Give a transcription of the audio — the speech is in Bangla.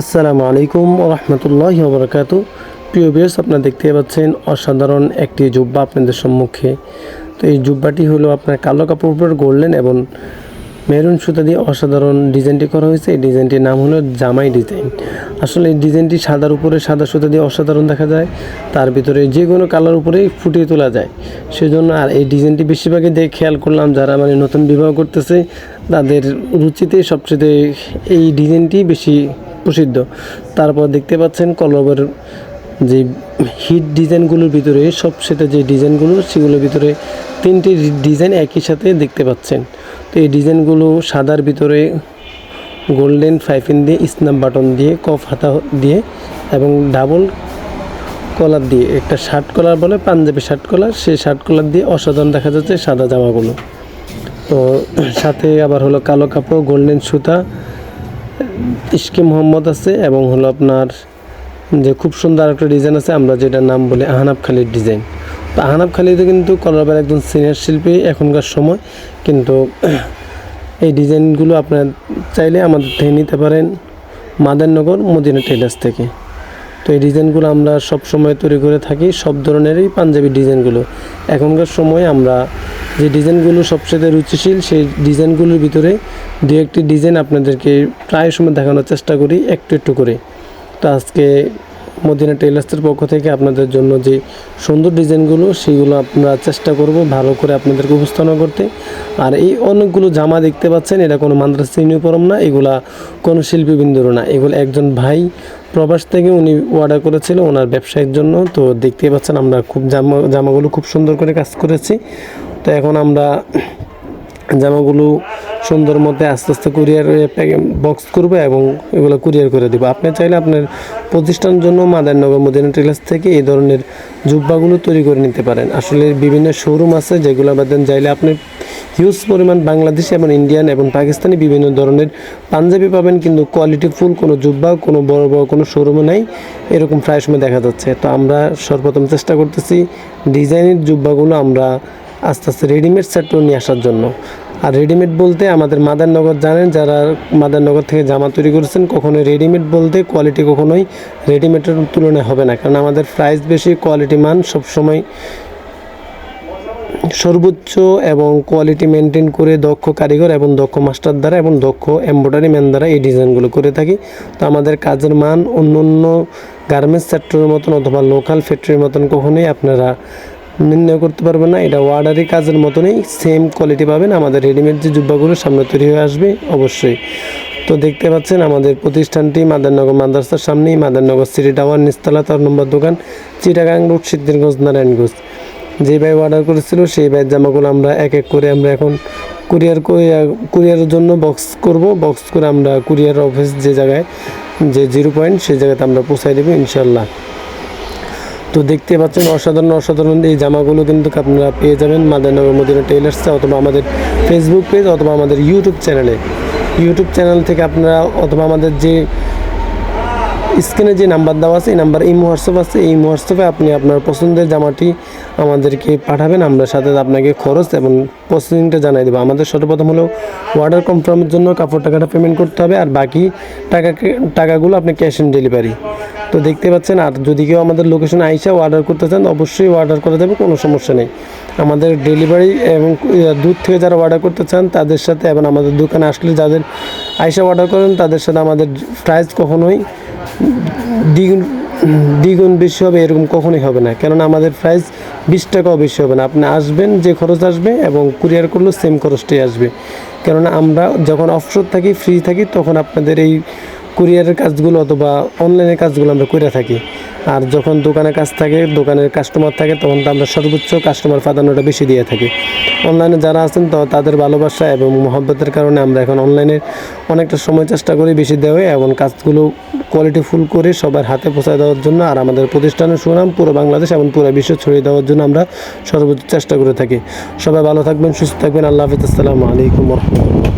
আসসালামু আলাইকুম রহমতুল্লাহ বরকাত। প্রিয় বিয়ার্স আপনারা দেখতে পাচ্ছেন অসাধারণ একটি জুব্বা আপনাদের সম্মুখে। তো এই জুব্বাটি হলো আপনার কালো কাপড় উপর গোল্ডেন এবং মেরুন সুতা দিয়ে অসাধারণ ডিজাইনটি করা হয়েছে। এই ডিজাইনটির নাম হলো জামাই ডিজাইন। আসলে এই ডিজাইনটি সাদার উপরে সাদা সুতা দিয়ে অসাধারণ দেখা যায়। তার ভিতরে যে কোনো কালার উপরেই ফুটিয়ে তোলা যায়। সেজন্য আর এই ডিজাইনটি বেশিরভাগই দেখে খেয়াল করলাম, যারা মানে নতুন বিবাহ করতেছে, তাদের রুচিতে সবচেয়ে এই ডিজাইনটি বেশি প্রসিদ্ধ। তারপর দেখতে পাচ্ছেন কলবের যে হিট ডিজাইনগুলোর ভিতরে সবচেয়ে যে ডিজাইনগুলো, সেগুলোর ভিতরে তিনটি ডিজাইন একই সাথে দেখতে পাচ্ছেন। তো এই ডিজাইনগুলো সাদার ভিতরে গোল্ডেন ফাইফিন দিয়ে, স্ন্যাপ বাটন দিয়ে, কফ হাতা দিয়ে এবং ডাবল কলার দিয়ে, একটা শার্ট কলার বলে পাঞ্জাবি শার্ট কলার, সেই শার্ট কলার দিয়ে অসাধারণ দেখা যাচ্ছে সাদা জামাগুলো। তো সাথে আবার হলো কালো কাপড়, গোল্ডেন সুতা ইশকে মোহাম্মদ আছে এবং হলো আপনার যে খুব সুন্দর একটা ডিজাইন আছে, আমরা যেটার নাম বলি আহনাব খালির ডিজাইন তো আহনাব খালিদও কিন্তু কলরবের একজন সিনিয়র শিল্পী এখনকার সময়, কিন্তু এই ডিজাইনগুলো আপনার চাইলে আমাদের থেকে নিতে পারেন মাদারনগর মদিনা টেলার্স থেকে। তো এই ডিজাইনগুলো আমরা সব সময় তৈরি করে থাকি, সব ধরনেরই পাঞ্জাবি ডিজাইনগুলো। এখনকার সময় আমরা যে ডিজাইনগুলো সবচেয়ে রুচিশীল, সেই ডিজাইনগুলোর ভিতরে দু একটি ডিজাইন আপনাদেরকে প্রায় সময় দেখানোর চেষ্টা করি, একটু একটু করে। তো আজকে মদিনা টেলার্সের পক্ষ থেকে আপনাদের জন্য যে সুন্দর ডিজাইনগুলো, সেগুলো আমরা চেষ্টা করব ভালো করে আপনাদেরকে উপস্থাপনা করতে। আর এই অনেকগুলো জামা দেখতে পাচ্ছেন, এটা কোনো মাদ্রাসা ইউনিফর্ম না, এগুলা কোনো শিল্পীবৃন্দরও না। এগুলো একজন ভাই প্রবাস থেকে উনি অর্ডার করেছিল, ওনার ব্যবসায়ের জন্য। তো দেখতেই পাচ্ছেন, আমরা খুব জামা, জামাগুলো খুব সুন্দর করে কাজ করেছি। তো এখন আমরা জামাগুলো সুন্দর মধ্যে আস্তে আস্তে কুরিয়ার বক্স করবে এবং এগুলো কুরিয়ার করে দেবো। আপনি চাইলে আপনার প্রতিষ্ঠানের জন্য মাদার মাদারনগর মদিনা টেলার্স থেকে এই ধরনের জুব্বাগুলো তৈরি করে নিতে পারেন। আসলে বিভিন্ন শোরুম আছে যেগুলো বাদেন চাইলে আপনি হিউজ পরিমাণ বাংলাদেশি এবং ইন্ডিয়ান এবং পাকিস্তানি বিভিন্ন ধরনের পাঞ্জাবি পাবেন, কিন্তু কোয়ালিটি ফুল কোনো জুব্বা, কোনো বড় বড় কোনো শোরুমে নাই। এরকম প্রায় সময় দেখা যাচ্ছে। তো আমরা সর্বপ্রথম চেষ্টা করতেছি ডিজাইনের জুব্বাগুলো আমরা আস্তে আস্তে রেডিমেড সেটও নিয়ে আসার জন্য। আর রেডিমেড বলতে আমাদের মাদারনগর জানেন, যারা মাদারনগর থেকে জামা তৈরি করেছেন, কখনোই রেডিমেড বলতে কোয়ালিটি কখনোই রেডিমেডের তুলনায় হবে না। কারণ আমাদের প্রাইস বেশি কোয়ালিটি মান সবসময় সর্বোচ্চ এবং কোয়ালিটি মেনটেন করে দক্ষ কারিগর এবং দক্ষ মাস্টার দ্বারা এবং দক্ষ এমব্রয়ডারি ম্যান দ্বারা এই ডিজাইনগুলো করে থাকি। তো আমাদের কাজের মান অন্য অন্য গার্মেন্টস সেক্টরের মতন অথবা লোকাল ফ্যাক্টরির মতন কখনোই আপনারা নির্ণয় করতে পারবেন না। এটা ওয়ার্ডারি কাজের মতনই সেম কোয়ালিটি পাবেন। আমাদের রেডিমেড যে জুব্বাগুলো সামনে তৈরি হয়ে আসবে, অবশ্যই। তো দেখতে পাচ্ছেন আমাদের প্রতিষ্ঠানটি মাদারনগর মাদ্রাসার সামনেই। মাদারনগর সিটি টাওয়ার নিস্তালা তার নম্বর দোকান চিটাগাং রোড, সিদ্ধিরগঞ্জ, নারায়ণগঞ্জ। যে ভাই অর্ডার করেছিল, সেই ভাইয়ের জামাগুলো আমরা এক এক করে আমরা এখন কুরিয়ার কুরিয়ারের জন্য বক্স করব। বক্স করে আমরা কুরিয়ার অফিস যে জায়গায়, যে জিরো পয়েন্ট সেই জায়গাতে আমরা পৌঁছাই দেবো ইনশাল্লাহ তো দেখতে পাচ্ছেন অসাধারণ অসাধারণ এই জামাগুলো কিন্তু আপনারা পেয়ে যাবেন মাদারনগর মদিনা টেইলার্সে অথবা আমাদের ফেসবুক পেজ অথবা আমাদের ইউটিউব চ্যানেলে ইউটিউব চ্যানেল থেকে আপনারা অথবা আমাদের যে স্ক্রিনে যে নাম্বার দেওয়া আছে, এই নাম্বার এই হোয়াটসঅ্যাপ আছে, এই হোয়াটসঅ্যাপে আপনি আপনার পছন্দের জামাটি আমাদেরকে পাঠাবেন। আমরা সাথে আপনাকে খরচ এবং প্রসেসিংটা জানাই দেবো। আমাদের সর্বপ্রথম হলো অর্ডার কনফার্মের জন্য কাপড় টাকাটা পেমেন্ট করতে হবে আর বাকি টাকাকে টাকাগুলো আপনি ক্যাশ অন ডেলিভারি তো দেখতে পাচ্ছেন, আর যদি কেউ আমাদের লোকেশনে আইসা অর্ডার করতে চান, অবশ্যই অর্ডার করা যাবে, কোনো সমস্যা নেই। আমাদের ডেলিভারি এবং দূর থেকে যারা অর্ডার করতে চান, তাদের সাথে এবং আমাদের দোকানে আসলে যাদের আইসা অর্ডার করেন, তাদের সাথে আমাদের প্রাইস কখনোই দ্বিগুণ দ্বিগুণ বেশি হবে, এরকম কখনোই হবে না। কেননা আমাদের প্রাইস বিশ টাকাও বেশি হবে না। আপনি আসবেন, যে খরচ আসবে এবং কুরিয়ার করলেও সেম খরচটাই আসবে। কেননা আমরা যখন অফশোর থাকি ফ্রি থাকি, তখন আপনাদের এই কুরিয়ারের কাজগুলো অথবা অনলাইনের কাজগুলো আমরা করে থাকি। আর যখন দোকানের কাজ থাকে, দোকানের কাস্টমার থাকে, তখন তো আমরা সর্বোচ্চ কাস্টমার প্রাধান্যটা বেশি দিয়ে থাকি। অনলাইনে যারা আছেন তো তাদের ভালোবাসা এবং মহব্বতের কারণে আমরা এখন অনলাইনে অনেকটা সময় চেষ্টা করি বেশি দেওয়া এবং কাজগুলো কোয়ালিটি ফুল করে সবার হাতে পৌঁছায় দেওয়ার জন্য আর আমাদের প্রতিষ্ঠানের সুনাম পুরো বাংলাদেশ এবং পুরো বিশ্ব ছড়িয়ে দেওয়ার জন্য আমরা সর্বোচ্চ চেষ্টা করে থাকি। সবাই ভালো থাকবেন, সুস্থ থাকবেন। আল্লাহ হাফিজ। আসসালামু আলাইকুম রহমতুল্লাহ।